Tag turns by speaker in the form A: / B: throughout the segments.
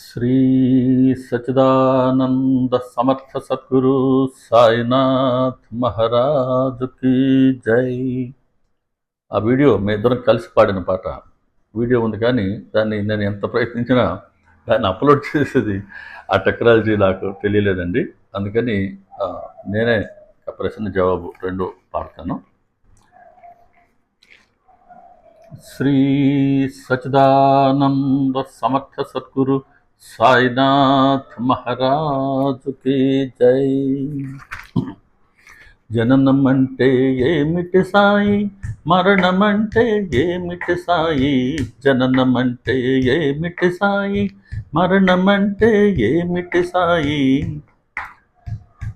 A: శ్రీ సచిదానంద సమర్థ సద్గురు సాయినాథ్ మహారాజుకి జై. ఆ వీడియో మీ ఇద్దరం కలిసి పాడిన పాట. వీడియో ఉంది కానీ దాన్ని నేను ఎంత ప్రయత్నించినా దాన్ని అప్లోడ్ చేసేది ఆ టెక్నాలజీ నాకు తెలియలేదండి. అందుకని నేనే ప్రశ్న జవాబు రెండు పాడతాను. శ్రీ సచిదానంద సమర్థ సద్గురు సాయినాథ్ మహారాజుకి జై. జననం అంటే ఏమిటి సాయి? మరణం అంటే ఏమిటి సాయి? జననం అంటే ఏమిటి సాయి? మరణం అంటే ఏమిటి సాయి?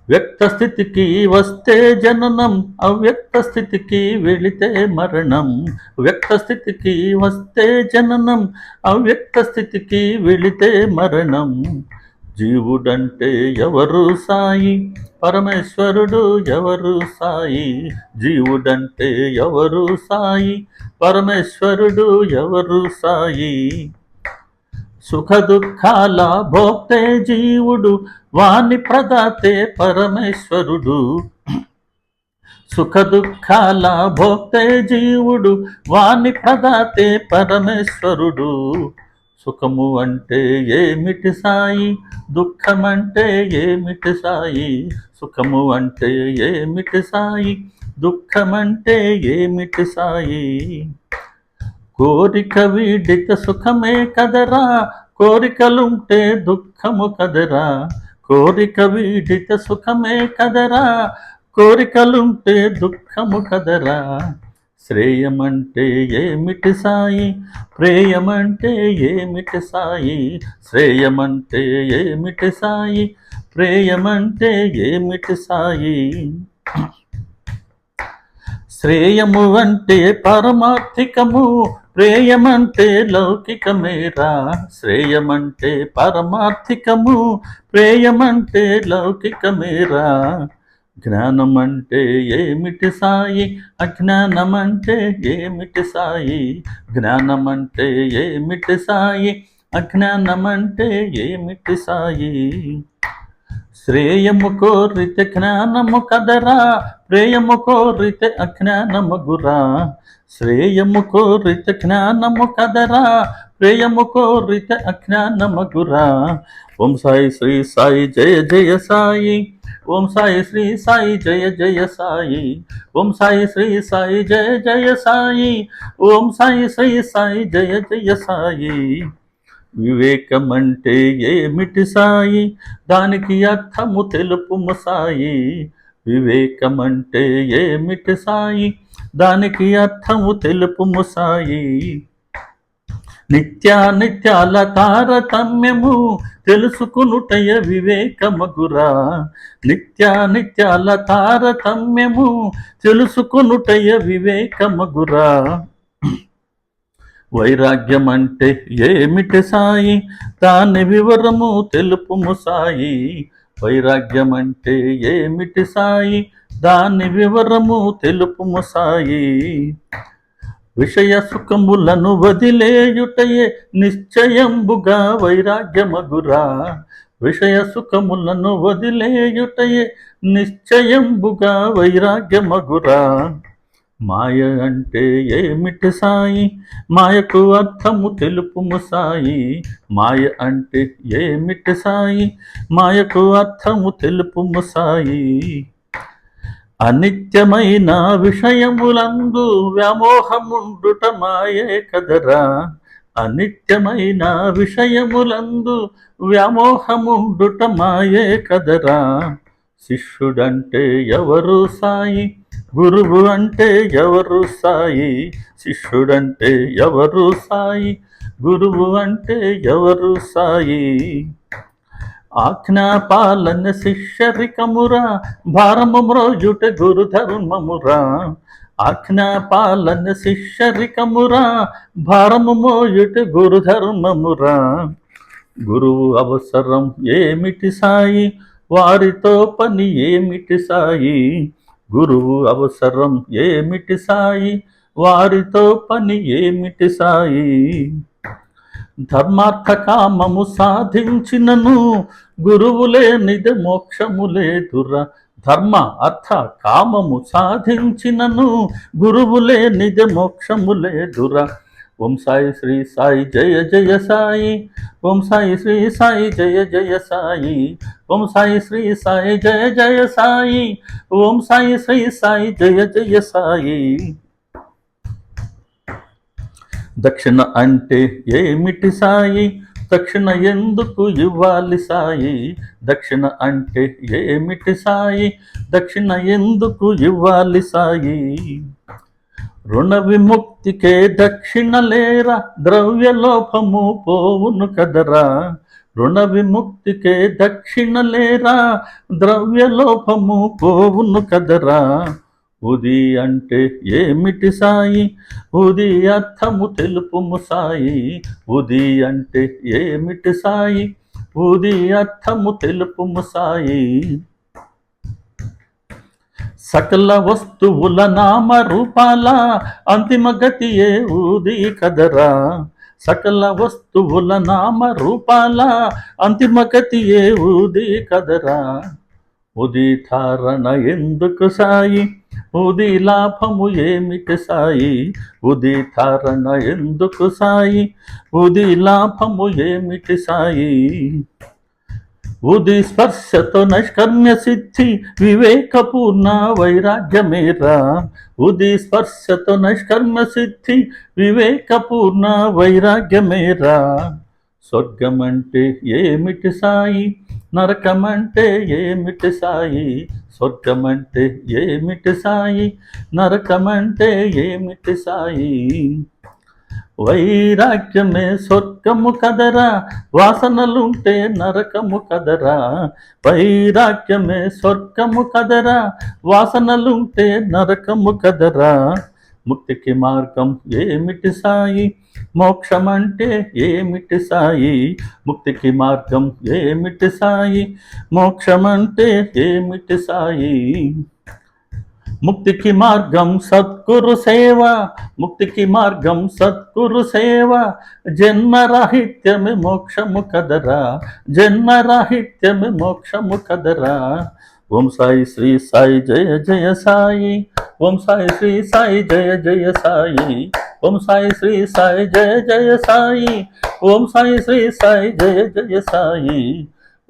A: వ్యక్త స్థితికి వస్తే జననం అవ్యక్త స్థితికి వెళితే మరణం. వ్యక్త స్థితికి వస్తే జననం అవ్యక్త స్థితికి వెళితే మరణం. జీవుడంటే ఎవరు సాయి? పరమేశ్వరుడు ఎవరు సాయి? జీవుడంటే ఎవరు సాయి? పరమేశ్వరుడు ఎవరు సాయి? సుఖ దుఃఖాల భోక్తే జీవుడు వాణి ప్రదాతే పరమేశ్వరుడు. సుఖ దుఃఖాల భోక్తే జీవుడు వాణి ప్రదాతే పరమేశ్వరుడు. సుఖము అంటే ఏమిటి సాయి? దుఃఖమంటే ఏమిటి సాయి? సుఖము అంటే ఏమిటి సాయి? దుఃఖమంటే ఏమిటి సాయి? కోరిక వీడిత సుఖమే కదరా? కోరికలుంటే దుఃఖము కదరా? కోరిక వీడిత సుఖమే కదరా? కోరికలుంటే దుఃఖము కదరా? శ్రేయమంటే ఏమిటి సాయి? ప్రేయమంటే ఏమిటి సాయి? శ్రేయమంటే ఏమిటి సాయి? ప్రేయమంటే ఏమిటి సాయి? శ్రేయము అంటే పరమార్థికము. ప్రేయమంటే లౌకికమేరా శ్రేయమంటే పరమార్థికము. ప్రేయమంటే లౌకికమేరా జ్ఞానం అంటే ఏమిటి సాయి అజ్ఞానం అంటే ఏమిటి సాయి జ్ఞానం అంటే ఏమిటి సాయి అజ్ఞానం అంటే ఏమిటి సాయి. శ్రేయము కోరితే జ్ఞానము కదరా ప్రేయము కోరితే అజ్ఞానము గురా. శ్రేయము కోరితే జ్ఞానము కదరా ప్రేయము కోరితే అజ్ఞానము గురా. ఓం సాయి శ్రీ సాయి జయ జయ సాయి ఓం సాయి శ్రీ సాయి జయ జయ సాయి ఓం సాయి శ్రీ సాయి జయ జయ సాయి ఓం సాయి శ్రీ సాయి జయ జయ సాయి. వివేకమంటే ఏమిటి సాయి? దానికి అర్థము తెలుపుము సాయి. వివేకమంటే ఏమిటి సాయి? దానికి అర్థము తెలుపుము సాయి. నిత్యానిత్యాల తారతమ్యము తెలుసుకునుటయ వివేకమగురా నిత్యానిత్యాల తారతమ్యము తెలుసుకునుటయ వివేకమగురా వైరాగ్యం అంటే ఏమిటి సాయి? దాని వివరము తెలుపుము సాయి. వైరాగ్యం అంటే ఏమిటి సాయి? దాని వివరము తెలుపుము సాయి. విషయ సుఖములను వదిలేయుటయే నిశ్చయంబుగా వైరాగ్యమగురా. విషయ సుఖములను వదిలేయుటయే నిశ్చయంబుగా వైరాగ్యమగురా. మాయ అంటే ఏమిటి సాయి? మాయకు అర్థము తెలుపుము సాయి. మాయ అంటే ఏమిటి సాయి? మాయకు అర్థము తెలుపుము సాయి. అనిత్యమైన విషయములందు వ్యామోహముండుట మాయే కదరా? అనిత్యమైన విషయములందు వ్యామోహముండుట మాయే కదరా? శిష్యుడంటే ఎవరు సాయి? గురువు అంటే ఎవరు సాయి? శిష్యుడంటే ఎవరు సాయి? గురువు అంటే ఎవరు సాయి? ఆజ్ఞాపాలన శిష్యరికమురా భారము మ్రోజుట గురు ధర్మమురా ఆజ్ఞాపాలన శిష్యరికమురా భారము మోయుట గురు ధర్మమురా గురువు అవసరం ఏమిటి సాయి? వారితో పని ఏమిటి సాయి? గురువు అవసరం ఏమిటి సాయి? వారితో పని ఏమిటి సాయి? ధర్మార్థ కామము సాధించినను గురువులే నిజ మోక్షములే లేదురా. ధర్మ అర్థ కామము సాధించినను గురువులే నిజ మోక్షములే దుర ఓం సాయి శ్రీ సాయి జయ జయ సాయి. ఓం సాయి శ్రీ సాయి జయ జయ సాయి. ఓం సాయి శ్రీ సాయి జయ జయ సాయి. ఓం సాయి శ్రీ సాయి జయ జయ సాయి. దక్షిణ అంటే ఏమిటి సాయి? దక్షిణ ఎందుకు ఇవ్వాలి సాయి? దక్షిణ అంటే ఏమిటి సాయి? దక్షిణ ఎందుకు ఇవ్వాలి సాయి? రుణ విముక్తికే దక్షిణ లేరా ద్రవ్య లోపము పోవును కదరా. రుణ విముక్తికే దక్షిణ లేరా ద్రవ్య లోపము పోవును కదరా. ఉది అంటే ఏమిటి సాయి? ఉది అర్థము తెలుపుము సాయి. ఉది అంటే ఏమిటి సాయి? ఉది అర్థము తెలుపుము సాయి. సకల వస్తువుల నామ రూపాల అంతిమ గతి ఏ ఊది కదరా. సకల వస్తువుల నామ రూపాల అంతిమ గతి ఏ ఊది కదరా. ఉది ధారణ ఎందుకు సాయి? ఉది లాభము ఏమిటి సాయి? ఉది ధారణ ఎందుకు సాయి? ఉది లాభము ఏమిటి సాయి? ఉది స్పర్శతో నైష్కర్మ్య సిద్ధి వివేకపూర్ణ వైరాగ్యమేరా ఉది స్పర్శతో నైష్కర్మ్య సిద్ధి వివేకపూర్ణ వైరాగ్యమేరా స్వర్గమంటే ఏమిటి సాయి? నరకమంటే ఏమిటి సాయి? స్వర్గమంటే ఏమిటి సాయి? నరకమంటే ఏమిటి సాయి? వైరాగ్యమే స్వర్గము కదరా వాసనలుంటే నరకము కదరా. వైరాగ్యమే స్వర్గము కదరా వాసనలుంటే నరకము కదరా. ముక్తికి మార్గం ఏమిటి సాయి? మోక్షమంటే ఏమిటి సాయి? ముక్తికి మార్గం ఏమిటి సాయి? మోక్షమంటే ఏమిటి సాయి? ముక్తికి మార్గం సద్గురు సేవ ముక్తికి మార్గం సద్గురు సేవ జన్మరాహిత్యమే మోక్షము కదరా జన్మరాహిత్యమే మోక్షము కదరా ఓం సాయి శ్రీ సాయి జయ జయ సాయి ఓం సాయి శ్రీ సాయి జయ జయ సాయి ఓం సాయి శ్రీ సాయి జయ జయ సాయి ఓం సాయి శ్రీ సాయి జయ జయ సాయి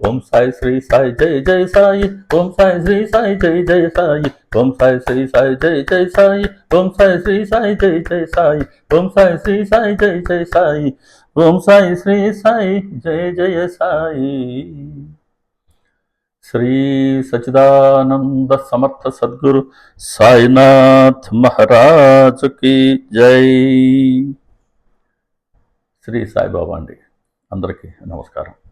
A: ఓం సాయి శ్రీ సాయి జై జయ సాయి ఓం సాయి శ్రీ సాయి జై జయ సాయి ఓం సాయి శ్రీ సాయి జై జయ సాయి ఓం సాయి శ్రీ సాయి జై జయ సాయి ఓం సాయి శ్రీ సాయి జై జయ సాయి ఓం సాయి శ్రీ సాయి జయ జయ సాయి. శ్రీ సచిదానంద సమర్థ సద్గురు సాయినాథ్ మహారాజుకి జై. శ్రీ సాయిబాబా అండి అందరికీ నమస్కారం.